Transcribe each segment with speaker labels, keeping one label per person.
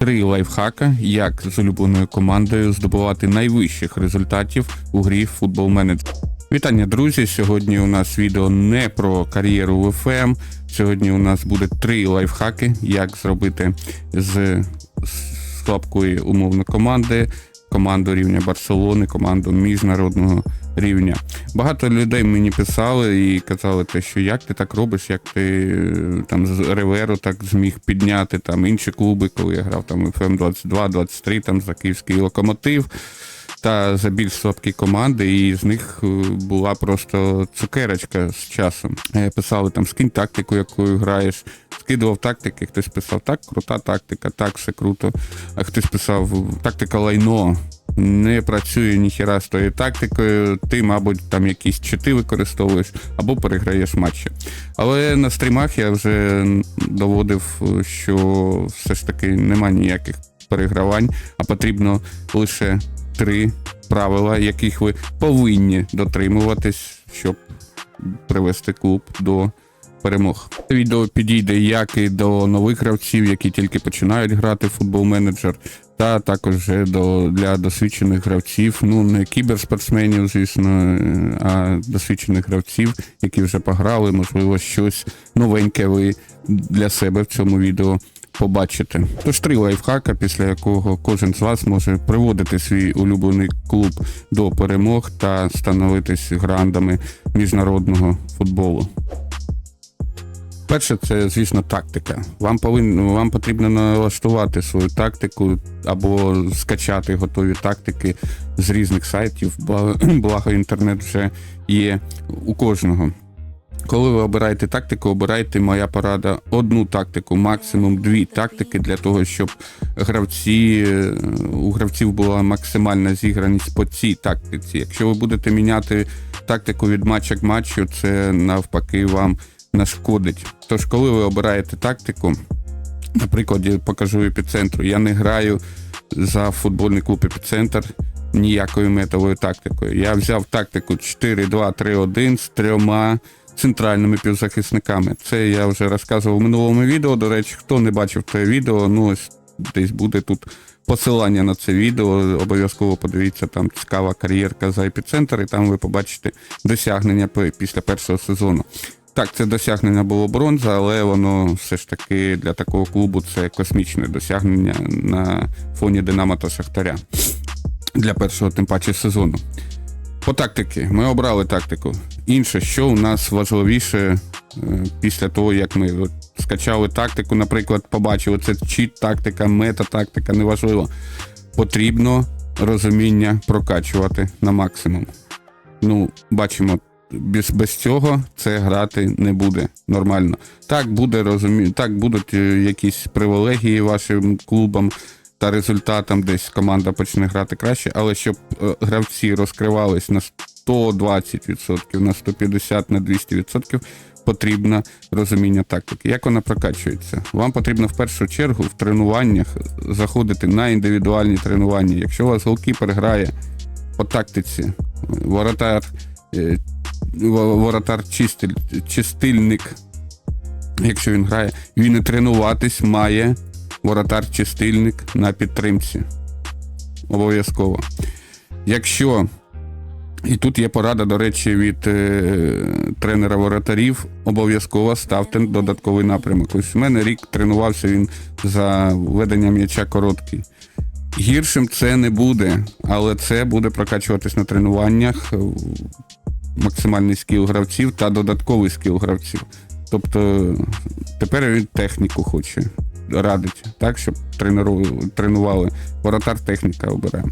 Speaker 1: Три лайфхака, як з улюбленою командою здобувати найвищих результатів у грі Football Manager. Вітання, друзі! Сьогодні у нас відео не про кар'єру в ФМ. Сьогодні у нас буде три лайфхаки, як зробити з слабкої умовно команди команду рівня Барселони, команду міжнародного рівня. Багато людей мені писали і казали, те, що як ти так робиш, як ти е, там з Реверу так зміг підняти там інші клуби, коли я грав там ФМ 22, 23, там за київський локомотив. Та за більш слабкі команди, і з них е, була просто цукерочка з часом. Е, Писали там скинь тактику, якою граєш. Скидував тактики, хтось писав, так, крута тактика, так, все круто. А хтось писав, тактика лайно. Не працює ніхіра з тою тактикою, ти, мабуть, там якісь чити використовуєш або переграєш матчі. Але на стрімах я вже доводив, що все ж таки нема ніяких перегравань, а потрібно лише три правила, яких ви повинні дотримуватись, щоб привести клуб до перемог. Відео підійде як і до нових гравців, які тільки починають грати в футбол менеджер, та також до для досвідчених гравців, ну не кіберспортсменів, звісно, е, а досвідчених гравців, які вже пограли, можливо, щось новеньке ви для себе в цьому відео побачите. Тож три лайфхака, після якого кожен з вас може приводити свій улюблений клуб до перемог та становитись грандами міжнародного футболу. Перше, це, звісно, тактика. Вам повинно вам потрібно налаштувати свою тактику або скачати готові тактики з різних сайтів. Благо, інтернет вже є у кожного. Коли ви обираєте тактику, обирайте моя порада одну тактику, максимум дві тактики для того, щоб гравці у гравців була максимальна зіграність по цій тактиці. Якщо ви будете міняти тактику від матча к матчу, це навпаки вам нашкодить. Тож, коли ви обираєте тактику, наприклад, я покажу епіцентру, я не граю за футбольний клуб епіцентр ніякою метовою тактикою. Я взяв тактику 4-2-3-1 з трьома центральними півзахисниками. Це я вже розказував в минулому відео. До речі, хто не бачив це відео, ну ось десь буде тут посилання на це відео. Обов'язково подивіться, там цікава кар'єрка за епіцентр, і там ви побачите досягнення після першого сезону. Так, це досягнення було бронза, але воно все ж таки для такого клубу це космічне досягнення на фоні Динамо та Шахтаря для першого, тим паче, сезону. По тактики, ми обрали тактику. Інше, що у нас важливіше е, після того, як ми скачали тактику, наприклад, побачили це чіт, тактика, мета-тактика, неважливо. Потрібно розуміння прокачувати на максимум. Ну, бачимо, без без цього це грати не буде нормально. Так буде розумі... так будуть е, якісь привілегії вашим клубам та результатам, десь команда почне грати краще, але щоб е, гравці розкривались на 120%, на 150%, на 200%, потрібно розуміння тактики. Як вона прокачується? Вам потрібно в першу чергу в тренуваннях заходити на індивідуальні тренування. Якщо у вас голкіпер грає по тактиці, воротар е, воротар чистиль, чистильник, якщо він грає, він і тренуватись має воротар-чистильник на підтримці. Обов'язково. Якщо, і тут є порада, до речі, від е, тренера воротарів, обов'язково ставте додатковий напрямок. Ось у мене рік тренувався він за ведення м'яча короткий. Гіршим це не буде, але це буде прокачуватись на тренуваннях максимальний скіл гравців та додатковий скіл гравців. Тобто тепер він техніку хоче радить, так, щоб тренували. Воротар техніка обирає.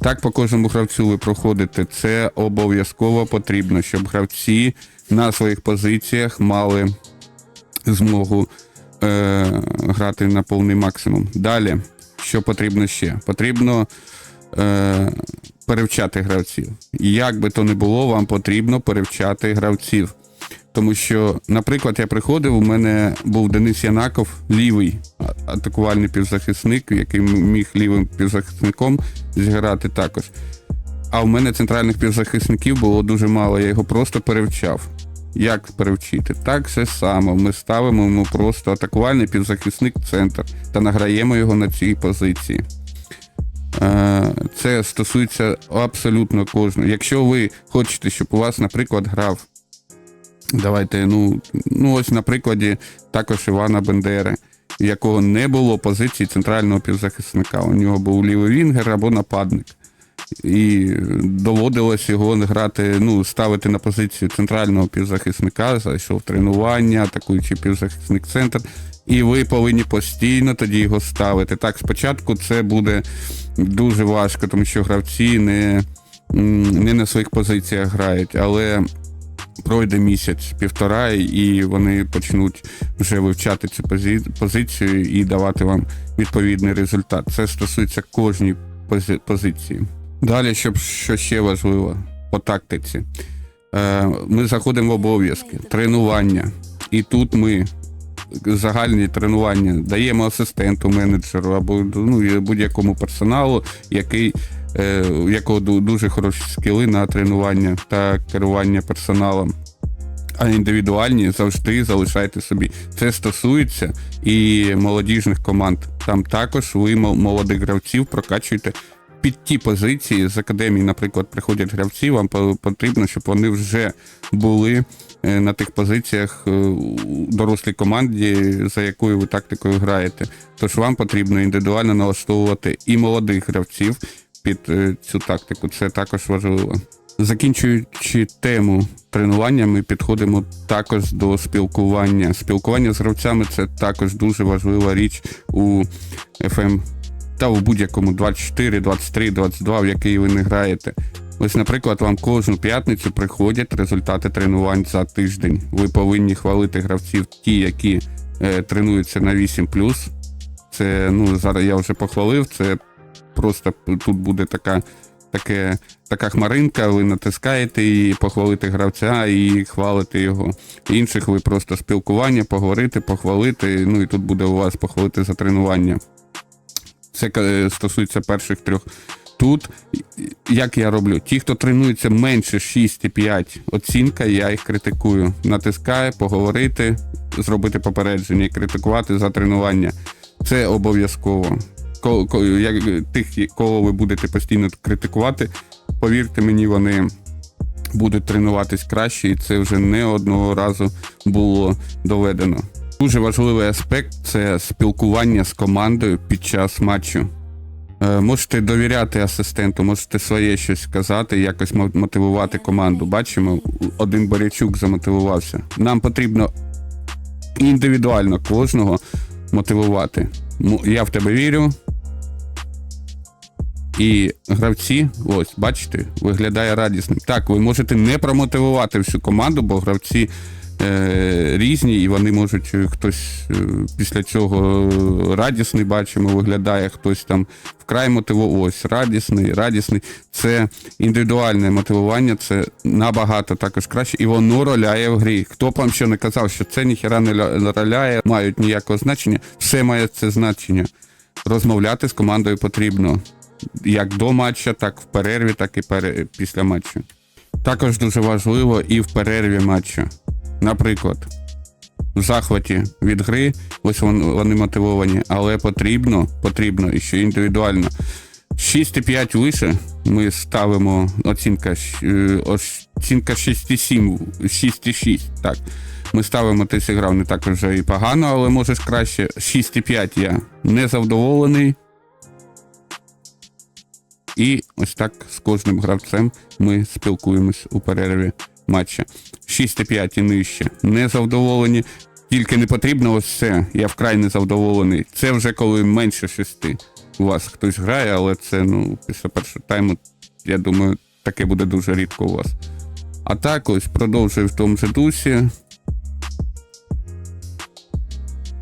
Speaker 1: Так, по кожному гравцю ви проходите. Це обов'язково потрібно, щоб гравці на своїх позиціях мали змогу е, грати на повний максимум. Далі, що потрібно ще? Потрібно. Е, перевчати гравців. Як би то не було, вам потрібно перевчати гравців. Тому що, наприклад, я приходив, у мене був Денис Янаков, лівий атакувальний півзахисник, який міг лівим півзахисником зіграти також. А у мене центральних півзахисників було дуже мало, я його просто перевчав. Як перевчити? Так же само. Ми ставимо йому просто атакувальний півзахисник центр та награємо його на цій позиції. Е, Це стосується абсолютно кожного. Якщо ви хочете, щоб у вас, наприклад, грав. Давайте, ну, ну ось на прикладі також Івана Бендери, якого не було позиції центрального півзахисника. У нього був лівий вінгер або нападник. І доводилось його грати, ну, ставити на позицію центрального півзахисника, зайшов тренування, атакуючий півзахисник центр. І ви повинні постійно тоді його ставити. Так, спочатку це буде дуже важко, тому що гравці не, не на своїх позиціях грають, але пройде місяць, півтора, і вони почнуть вже вивчати цю позицію і давати вам відповідний результат. Це стосується кожній пози- позиції. Далі, щоб що ще важливо по тактиці. Е, Ми заходимо в обов'язки, тренування. І тут ми загальні тренування даємо асистенту, менеджеру або ну, будь-якому персоналу, який, е, у якого дуже хороші скіли на тренування та керування персоналом. А індивідуальні завжди залишайте собі. Це стосується і молодіжних команд. Там також ви молодих гравців прокачуєте під ті позиції з академії, наприклад, приходять гравці, вам потрібно, щоб вони вже були е, на тих позиціях е, у дорослій команді, за якою ви тактикою граєте. Тож вам потрібно індивідуально налаштовувати і молодих гравців під е, цю тактику. Це також важливо. Закінчуючи тему тренування, ми підходимо також до спілкування. Спілкування з гравцями це також дуже важлива річ у FM та у будь-якому 24, 23, 22, в який ви не граєте. Ось, наприклад, вам кожну п'ятницю приходять результати тренувань за тиждень. Ви повинні хвалити гравців, ті, які е, тренуються на 8 Це ну зараз я вже похвалив. Це просто тут буде така, таке, така хмаринка. Ви натискаєте її, похвалити гравця і хвалите його. Інших ви просто спілкування, поговорити, похвалити. Ну і тут буде у вас похвалити за тренування. Це е, стосується перших трьох. Тут, як я роблю, ті, хто тренується менше 6,5 оцінка, я їх критикую. Натискаю, поговорити, зробити попередження і критикувати за тренування. Це обов'язково. Тих, кого ви будете постійно критикувати, повірте мені, вони будуть тренуватись краще, і це вже не одного разу було доведено. Дуже важливий аспект це спілкування з командою під час матчу. Е, Можете довіряти асистенту, можете своє щось сказати, якось мотивувати команду. Бачимо, один Борячук замотивувався. Нам потрібно індивідуально кожного мотивувати. Я в тебе вірю. І гравці, ось, бачите, виглядає радісним. Так, ви можете не промотивувати всю команду, бо гравці різні, і вони можуть е, хтось е, після цього радісний, бачимо, виглядає, хтось там вкрай мотиву. Ось радісний, радісний. Це індивідуальне мотивування, це набагато також краще, і воно роляє в грі. Хто б вам ще не казав, що це ніхера не роляє, мають ніякого значення, все має це значення. Розмовляти з командою потрібно як до матча, так в перерві, так і після матчу. Також дуже важливо і в перерві матчу. Наприклад, в захваті від гри, ось вони мотивовані, але потрібно, потрібно і ще індивідуально. 6,5 вище ми ставимо оцінка, е, оцінка 6,7, 6,6. Так. Ми ставимо, ти зіграв не так вже і погано, але можеш краще. 6,5 я не задоволений. І ось так з кожним гравцем ми спілкуємось у перерві матча. 6,5 і нижче. Не завдоволені. Тільки не потрібно ось це. Я вкрай не завдоволений. Це вже коли менше 6. У вас хтось грає, але це ну, після першого тайму, я думаю, таке буде дуже рідко у вас. А так ось продовжую в тому же дусі.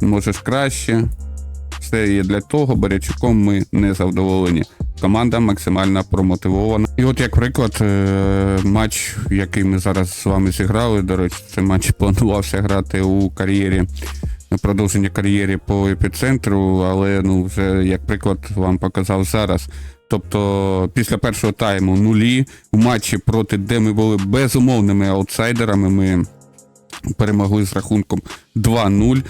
Speaker 1: Можеш краще. Все є для того, Борячуком ми не задоволені. Команда максимально промотивована. І от як приклад, е, матч, який ми зараз з вами зіграли, до речі, цей матч планувався грати у кар'єрі, продовження кар'єри по епіцентру, але ну вже як приклад вам показав зараз. Тобто після першого тайму нулі у матчі проти, де ми були безумовними аутсайдерами, ми перемогли з рахунком 2-0.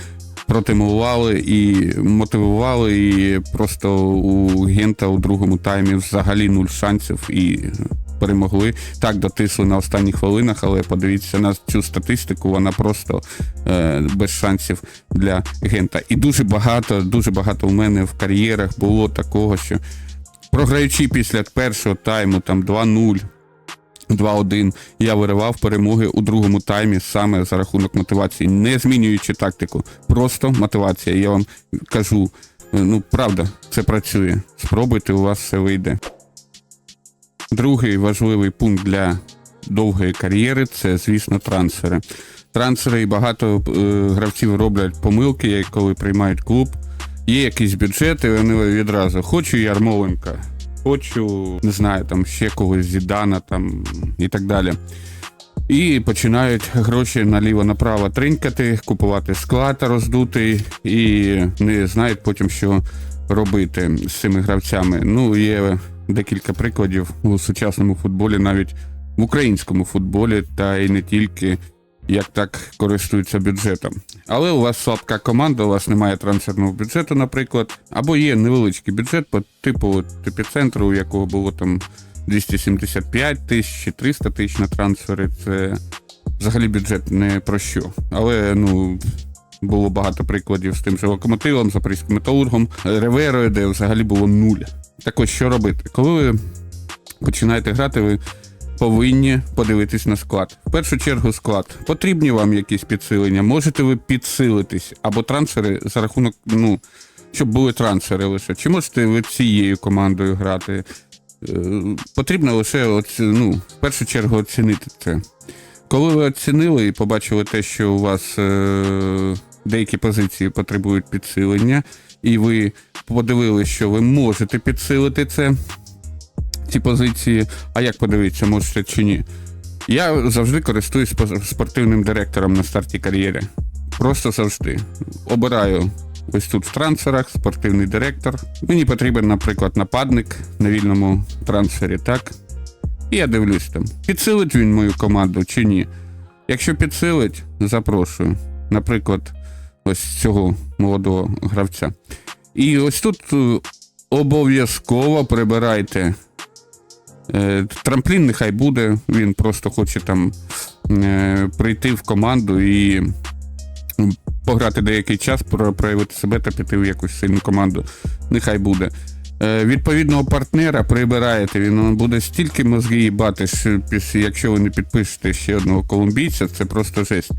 Speaker 1: Протимували і мотивували, і просто у Гента у другому таймі взагалі нуль шансів і перемогли. Так, дотисли на останніх хвилинах, але подивіться на цю статистику, вона просто е, без шансів для Гента. І дуже багато, дуже багато у мене в кар'єрах було такого, що програючи після першого тайму, там 2-0. 2-1 я виривав перемоги у другому таймі саме за рахунок мотивації, не змінюючи тактику. Просто мотивація. Я вам кажу, е, ну правда, це працює. Спробуйте, у вас все вийде. Другий важливий пункт для довгої кар'єри це, звісно, трансфери. Трансфери і багато е, гравців роблять помилки, коли приймають клуб. Є якийсь бюджет, і вони відразу хочу Ярмоленка, хочу, не знаю, там ще когось Зідана там і так далі. І починають гроші наліво-направо тринькати, купувати склад роздутий і не знають потім, що робити з цими гравцями. Ну, є декілька прикладів у сучасному футболі, навіть в українському футболі, та і не тільки як так користуються бюджетом. Але у вас слабка команда, у вас немає трансферного бюджету, наприклад, або є невеличкий бюджет по типу епіцентру, у якого було там 275 тисяч чи 300 тисяч на трансфери. Це взагалі бюджет не про що. Але ну. Було багато прикладів з тим же локомотивом, запорізьким металургом, реверою, де взагалі було нуль. Так ось що робити? Коли ви починаєте грати, ви повинні подивитись на склад. В першу чергу склад. Потрібні вам якісь підсилення. Можете ви підсилитись або трансфери за рахунок, ну, щоб були трансфери лише. Чи можете ви цією командою грати? Е, Потрібно лише оці, ну, в першу чергу оцінити це. Коли ви оцінили і побачили те, що у вас е, деякі позиції потребують підсилення, і ви подивилися, що ви можете підсилити це, ці позиції, а як подивитися, можете чи ні. Я завжди користуюсь спортивним директором на старті кар'єри. Просто завжди. Обираю ось тут в трансферах спортивний директор. Мені потрібен, наприклад, нападник на вільному трансфері, так? І я дивлюсь там, підсилить він мою команду чи ні. Якщо підсилить, запрошую. Наприклад, ось цього молодого гравця. І ось тут е, обов'язково прибирайте. Е, Трамплін нехай буде, він просто хоче там е, прийти в команду і пограти деякий час, проявити себе та піти в якусь сильну команду. Нехай буде. Е, Відповідного партнера прибираєте, він буде стільки мозги їбати, що якщо ви не підпишете ще одного колумбійця, це просто жесть.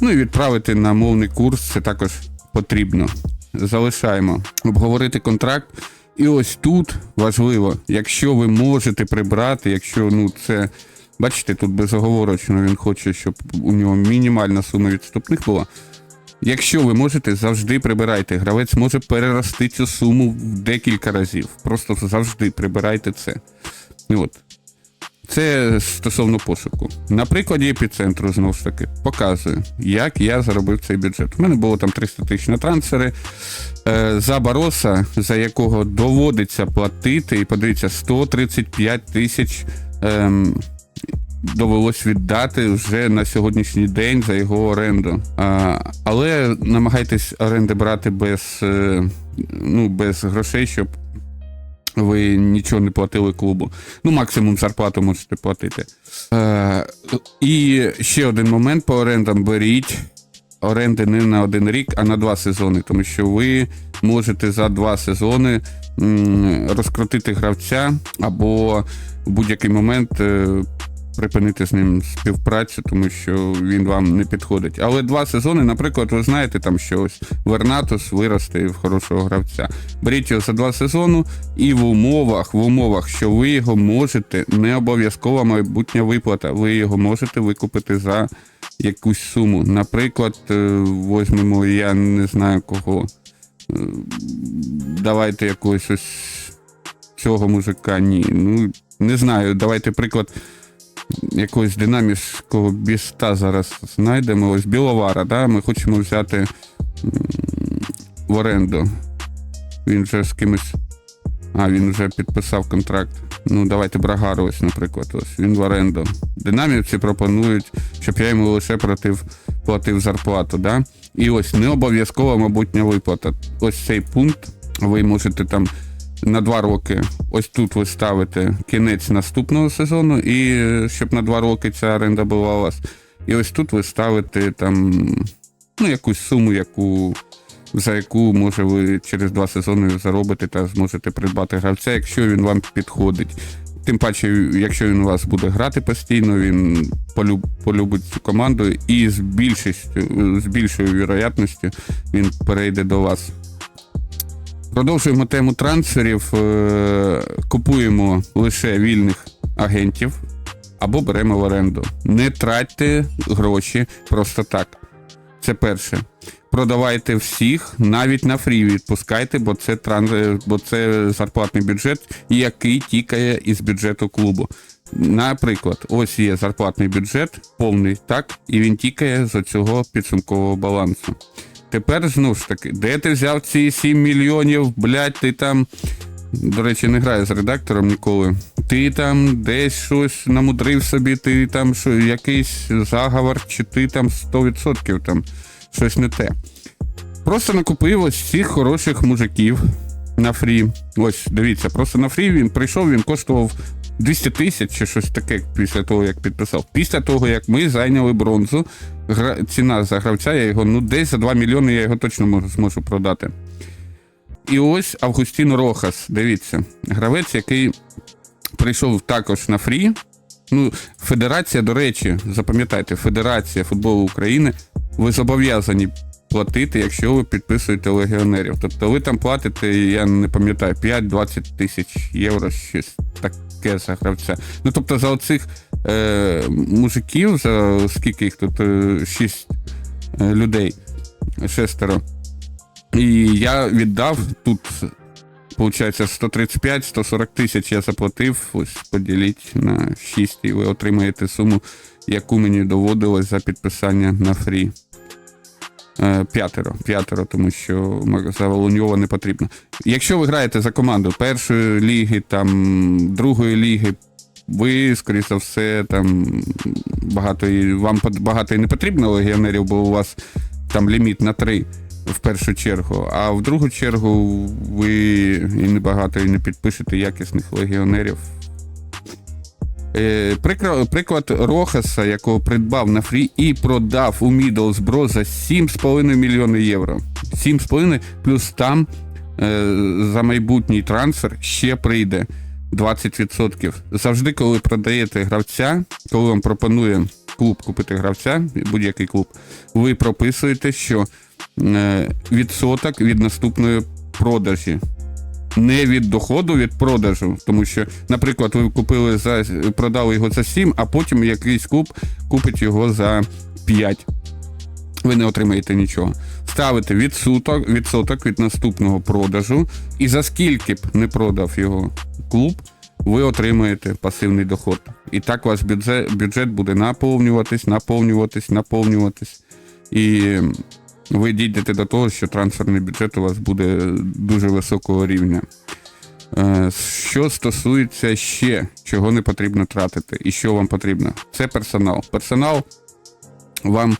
Speaker 1: Ну і відправити на мовний курс це також потрібно. Залишаємо. Обговорити контракт. І ось тут важливо, якщо ви можете прибрати, якщо ну це. Бачите, тут безоговорочно він хоче, щоб у нього мінімальна сума відступних була. Якщо ви можете, завжди прибирайте. Гравець може перерости цю суму в декілька разів. Просто завжди прибирайте це. От. Це стосовно пошуку. На прикладі епіцентру, знову ж таки, показую, як я заробив цей бюджет. У мене було там 300 тисяч на трансфери. Е, за Бароса, за якого доводиться платити, і подивіться, 135 тисяч ем, довелось віддати вже на сьогоднішній день за його оренду. А, але намагайтесь оренди брати без, е, ну, без грошей, щоб ви нічого не платили клубу. Ну, максимум зарплату можете платити. Е, і ще один момент по орендам беріть. Оренди не на один рік, а на два сезони, тому що ви можете за два сезони розкрутити гравця або в будь-який момент е, припинити з ним співпрацю, тому що він вам не підходить. Але два сезони, наприклад, ви знаєте, там що ось Вернатус виросте в хорошого гравця. Беріть його за два сезони, і в умовах, в умовах, що ви його можете, не обов'язкова майбутня виплата, ви його можете викупити за якусь суму. Наприклад, е, возьмемо, я не знаю кого. Е, Давайте якогось ось цього мужика. Ні. Ну, не знаю, давайте приклад якогось динамівського біста зараз знайдемо. Ось Біловара, да? ми хочемо взяти в оренду. Він же з кимось А, він вже підписав контракт. Ну, давайте Брагару, ось, наприклад, ось він в оренду. Динамівці пропонують, щоб я йому лише платив, платив зарплату. Да? І ось не обов'язкова майбутня виплата. Ось цей пункт ви можете там на два роки. Ось тут ви ставите кінець наступного сезону, і е, щоб на два роки ця оренда була у вас. І ось тут ви ставите там ну, якусь суму, яку, за яку може ви через два сезони заробите та зможете придбати гравця, якщо він вам підходить. Тим паче, якщо він у вас буде грати постійно, він полюб, полюбить цю команду і з більшістю, з більшою вірогятністю він перейде до вас. Продовжуємо тему трансферів. Е, Купуємо лише вільних агентів або беремо в оренду. Не тратьте гроші просто так. Це перше. Продавайте всіх, навіть на фрі відпускайте, бо це транс... бо це зарплатний бюджет, який тікає із бюджету клубу. Наприклад, ось є зарплатний бюджет, повний, так, і він тікає з цього підсумкового балансу. Тепер знову ж таки, де ти взяв ці 7 мільйонів, блядь, ти там. До речі, не граю з редактором ніколи. Ти там десь щось намудрив собі, ти там що, якийсь заговор, чи ти там 100% там щось не те. Просто накупив ось цих хороших мужиків на фрі. Ось, дивіться, просто на фрі він прийшов, він коштував 200 тисяч чи щось таке після того, як підписав. Після того, як ми зайняли бронзу, гра... ціна за гравця, я його ну десь за 2 мільйони я його точно можу, зможу продати. І ось Августін Рохас. Дивіться, гравець, який прийшов також на фрі. Ну, Федерація, до речі, запам'ятайте, Федерація футболу України, ви зобов'язані платити, якщо ви підписуєте легіонерів. Тобто ви там платите, я не пам'ятаю, 5-20 тисяч євро, щось таке за гравця. Ну тобто за оцих е, мужиків, за скільки їх тут? Е, 6 е, людей, шестеро. І я віддав тут, виходить, 135-140 тисяч я заплатив. Ось поділіть на 6, і ви отримаєте суму, яку мені доводилось за підписання на фрі. Е, П'ятеро, п'ятеро, тому що за Волоньова не потрібно. Якщо ви граєте за команду першої ліги, там другої ліги, ви, скоріше за все, там багато і вам багато і не потрібно легіонерів, бо у вас там ліміт на три в першу чергу. А в другу чергу ви і не багато і не підпишете якісних легіонерів. Е, приклад Рохаса, якого придбав на фрі і продав у Middlesbrough за 7,5 мільйони євро. 7,5 плюс там е, за майбутній трансфер ще прийде 20%. Завжди, коли продаєте гравця, коли вам пропонує клуб купити гравця, будь-який клуб, ви прописуєте, що е, відсоток від наступної продажі. Не від доходу від продажу, тому що, наприклад, ви купили за продали його за 7, а потім якийсь клуб купить його за 5. Ви не отримаєте нічого. Ставите відсоток, відсоток від наступного продажу, і за скільки б не продав його клуб, ви отримаєте пасивний доход. І так ваш бюджет, бюджет буде наповнюватись, наповнюватись, наповнюватись. І ви дійдете до того, що трансферний бюджет у вас буде дуже високого рівня. Е, Що стосується ще, чого не потрібно тратити, і що вам потрібно, це персонал. Персонал вам.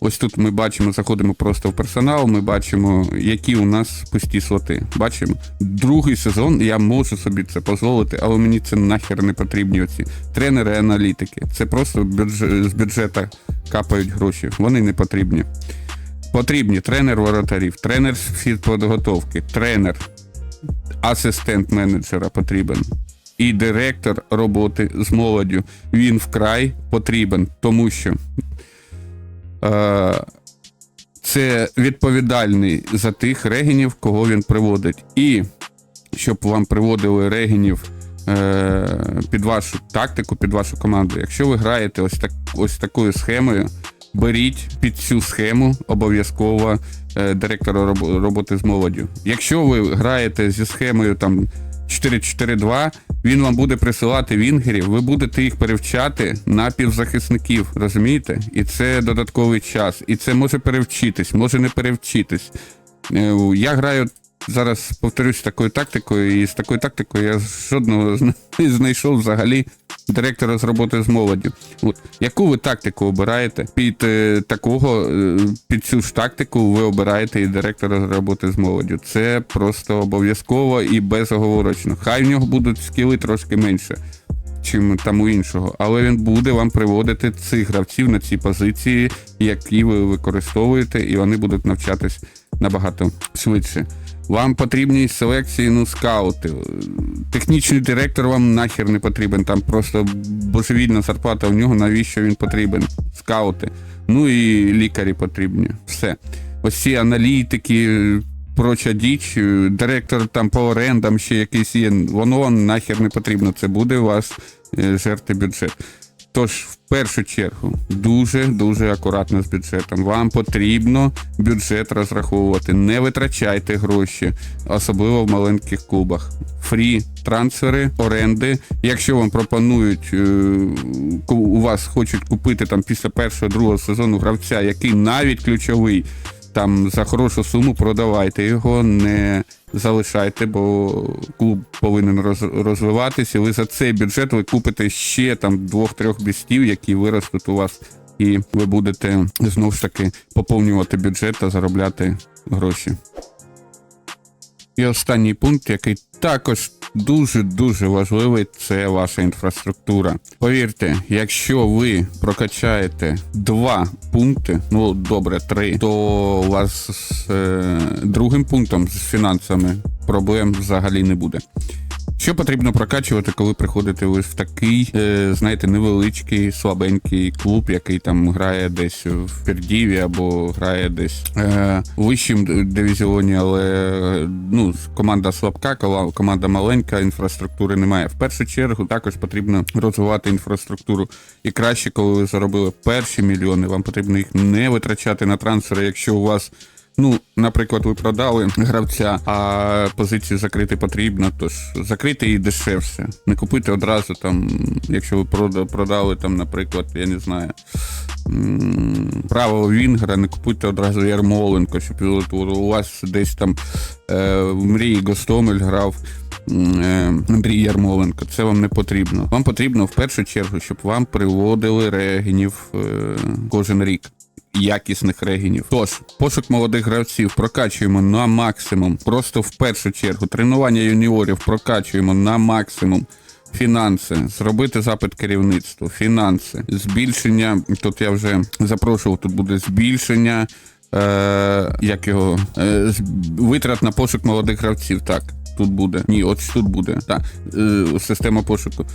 Speaker 1: Ось тут ми бачимо, заходимо просто в персонал, ми бачимо, які у нас пусті слоти. Бачимо, другий сезон я можу собі це дозволити, але мені це нахер не потрібні оці тренери, аналітики. Це просто бюджет, з бюджета капають гроші. Вони не потрібні. Потрібні тренер воротарів, тренер з фізподготовки, тренер, асистент менеджера потрібен. І директор роботи з молоддю. Він вкрай потрібен, тому що це відповідальний за тих регінів, кого він приводить. І щоб вам приводили регінів е, під вашу тактику, під вашу команду. Якщо ви граєте ось так, ось такою схемою, беріть під цю схему обов'язково е, директора роботи з молоддю. Якщо ви граєте зі схемою там 4-4-2, він вам буде присилати вінгерів, ви будете їх перевчати на півзахисників, розумієте? І це додатковий час. І це може перевчитись, може не перевчитись. Е, Я граю зараз повторюсь такою тактикою, і з такою тактикою я жодного не знайшов взагалі директора з роботи з молоддю. От яку ви тактику обираєте? Під е, такого, е, під цю ж тактику ви обираєте і директора з роботи з молоддю. Це просто обов'язково і безоговорочно. Хай в нього будуть скіли трошки менше чим там у іншого, але він буде вам приводити цих гравців на ці позиції, які ви використовуєте, і вони будуть навчатись набагато швидше. Вам потрібні селекції, ну, скаути. Технічний директор вам нахер не потрібен. Там просто божевільна зарплата у нього, навіщо він потрібен? Скаути. Ну і лікарі потрібні. Все. Ось ці аналітики, проча діч, директор там по орендам ще якийсь є. Воно вам нахер не потрібно. Це буде у вас е, жерти бюджет. Тож, в першу чергу, дуже дуже акуратно з бюджетом. Вам потрібно бюджет розраховувати. Не витрачайте гроші, особливо в маленьких клубах. Фрі трансфери, оренди. Якщо вам пропонують, е, у вас хочуть купити там після першого другого сезону гравця, який навіть ключовий. Там за хорошу суму продавайте його, не залишайте, бо клуб повинен розвиватися. Ви за цей бюджет ви купите ще там двох-трьох бістів, які виростуть у вас, і ви будете знову ж таки поповнювати бюджет та заробляти гроші. І останній пункт, який також дуже дуже важливий, це ваша інфраструктура. Повірте, якщо ви прокачаєте два пункти, ну добре, три, то у вас з е, другим пунктом з фінансами проблем взагалі не буде. Що потрібно прокачувати, коли приходите ви в такий, е, знаєте, невеличкий, слабенький клуб, який там грає десь в Пердіві або грає десь е, в вищому дивізіоні, але ну, команда слабка, команда маленька, інфраструктури немає. В першу чергу також потрібно розвивати інфраструктуру. І краще, коли ви заробили перші мільйони, вам потрібно їх не витрачати на трансфери, якщо у вас. Ну, наприклад, ви продали гравця, а позицію закрити потрібно, тож закрити її дешевше. Не купити одразу там, якщо ви продали там, наприклад, я не знаю, правого Вінгера, не купуйте одразу Ярмоленко, щоб у вас десь там е, в мрії Гостомель грав. е, Андрій Ярмоленко, це вам не потрібно. Вам потрібно в першу чергу, щоб вам приводили регенів е, кожен рік якісних регінів. Тож, пошук молодих гравців прокачуємо на максимум. Просто в першу чергу. Тренування юніорів прокачуємо на максимум. Фінанси, зробити запит керівництву, фінанси, збільшення. Тут я вже запрошував, тут буде збільшення. Е, як його е, витрат на пошук молодих гравців. Так, тут буде. Ні, от тут буде. Так, е, система пошуку.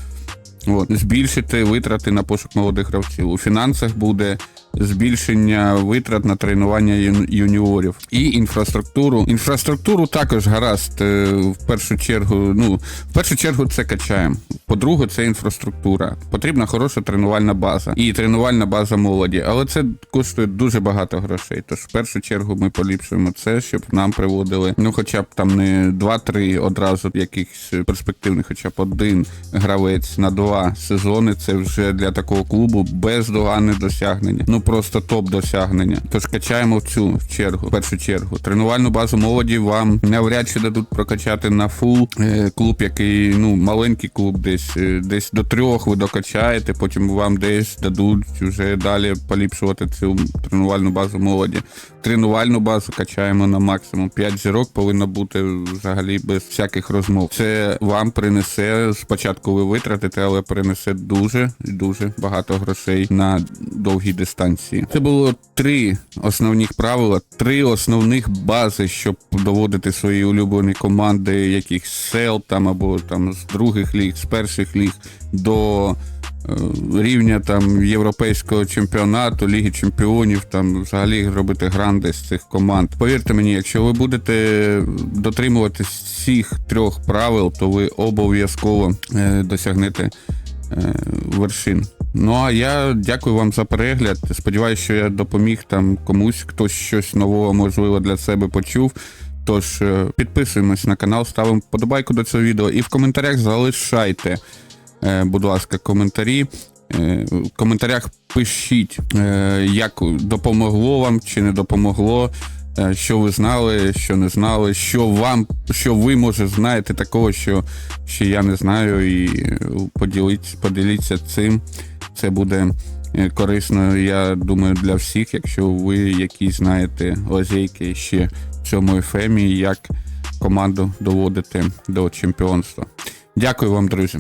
Speaker 1: От, збільшити витрати на пошук молодих гравців. У фінансах буде збільшення витрат на тренування юніорів і інфраструктуру. Інфраструктуру також гаразд. е, В першу чергу, ну в першу чергу це качаємо. По-друге, це інфраструктура. Потрібна хороша тренувальна база і тренувальна база молоді, але це коштує дуже багато грошей. Тож в першу чергу ми поліпшуємо це, щоб нам приводили, ну хоча б там не 2-3 одразу якихось перспективних, хоча б один гравець на два сезони. Це вже для такого клубу бездоганне досягнення. Ну просто топ досягнення. Тож качаємо в цю чергу, в першу чергу. Тренувальну базу молоді вам навряд чи дадуть прокачати на фул. Е, клуб, який ну маленький клуб, десь е, десь до трьох ви докачаєте, потім вам десь дадуть вже далі поліпшувати цю тренувальну базу молоді. Тренувальну базу качаємо на максимум. 5 зірок повинно бути взагалі без всяких розмов. Це вам принесе спочатку ви витратите, але принесе дуже дуже багато грошей на довгій дистанції. Це було три основних правила, три основних бази, щоб доводити свої улюблені команди, яких сел там або там з других ліг, з перших ліг до е, рівня там європейського чемпіонату, Ліги Чемпіонів, там взагалі робити гранди з цих команд. Повірте мені, якщо ви будете дотримуватись всіх трьох правил, то ви обов'язково е, досягнете е, вершин. Ну а я дякую вам за перегляд. Сподіваюся, що я допоміг там комусь, хтось щось нового, можливо, для себе почув. Тож е, підписуємось на канал, ставимо вподобайку до цього відео і в коментарях залишайте, е, будь ласка, коментарі. Е, В коментарях пишіть, як допомогло вам чи не допомогло що ви знали, що не знали, що вам, що ви може знаєте такого, що, що я не знаю, і поділіться, поділіться цим. Це буде е, корисно, я думаю, для всіх, якщо ви якісь знаєте лазейки ще в цьому ефемі, як команду доводити до чемпіонства. Дякую вам, друзі.